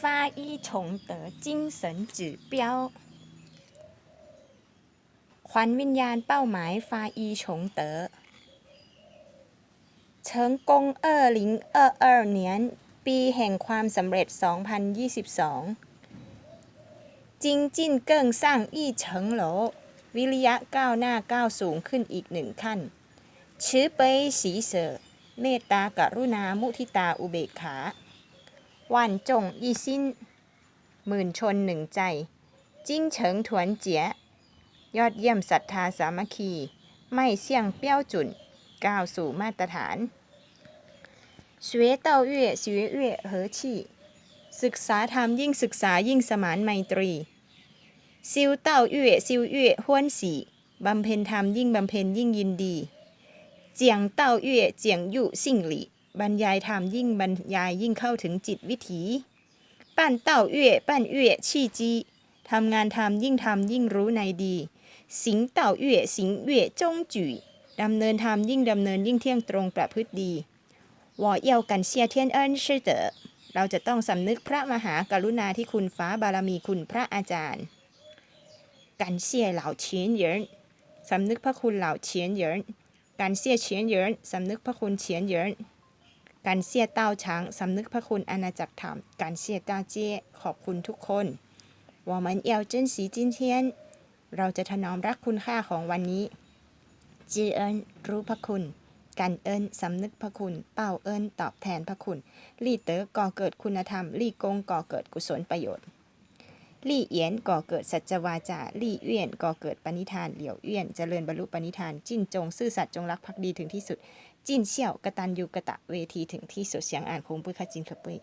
发一崇德精神指标ขวัญวิญญาณเป้าหมายฟาอีฉงเต๋อเฉิงกงเอ่อหลิงเอ่อเอ่อเหนียนปีแห่งความสำเร็จ 2022 จิงจิ้นเกิ้งสร้างอี้เฉิงโหล วิริยะก้าวหน้าก้าวสูงขึ้นอีกหนึ่งขั้น ชื้อเปยสีเสอเมตตากรุณามุทิตาอุเบกขา หวันจงอีสิ้น หมื่นชนหนึ่งใจ จิ้งเฉิงถวนเจีย ยอดเยี่ยมศรัทธาสามัคคี ไม่เสี่ยงเปี้ยวจุนก้าวสู่มาตรฐาน学道越学越和气ศึกษาธรรมยิ่งศึกษายิ่งสมานไมตรีซิวเต้าเย่ซิวเย่ห้วนสีบำเพ็ญธรรมยิ่งบำเพ็ญยิ่งยินดี เจียงเต้าเย่เจียงยู่สิ่งหลี บรรยายธรรมยิ่งบรรยายยิ่งเข้าถึงจิตวิถีปั้นเต้าเย่ปั้นเย่ชี่จีทำงานทำยิ่งทำยิ่งรู้ในดี สิงเต่าเย่สิงเย่จงจุ๋ยดำเนินธรรมยิ่งดำเนินยิ่งเที่ยงตรงประพฤติดีวอเอียวกันเชียเทียนเอินชื่อเต๋อเราจะต้องสำนึกพระมหากรุณาที่คุณฟ้าบารมีคุณพระอาจารย์กันเชียเหล่าเฉียนเยินสำนึกพระคุณเหล่าเฉียนเยินกันเชียเฉียนเยินสำนึกพระคุณเฉียนเยิน การเสียเต้าช้างสำนึกพระคุณอาณาจักรธรรม การเสียเต้าเจี้ยขอบคุณทุกคนว่ามันเอียวเจนสีจินเทียน เราจะถนอมรักคุณค่าของวันนี้ จีเอิญรู้พระคุณ กันเอิญสำนึกพระคุณ เป้าเอิญตอบแทนพระคุณ ลี่เต๋อก่อเกิดคุณธรรม ลี่กงก่อเกิดกุศลประโยชน์ ลี่เอียนก่อเกิดสัจวาจาลี่เอี้ยนก่อเกิดปณิธานเหลียวเอี้ยนเจริญบรรลุปณิธาน จิ้นจงซื่อสัตย์จงรักภักดีถึงที่สุด จิ้นเชี่ยวกระตันยูกะตะเวทีถึงที่สุดเสียงอ่านคงปุ้ยคาจินขปุ้ย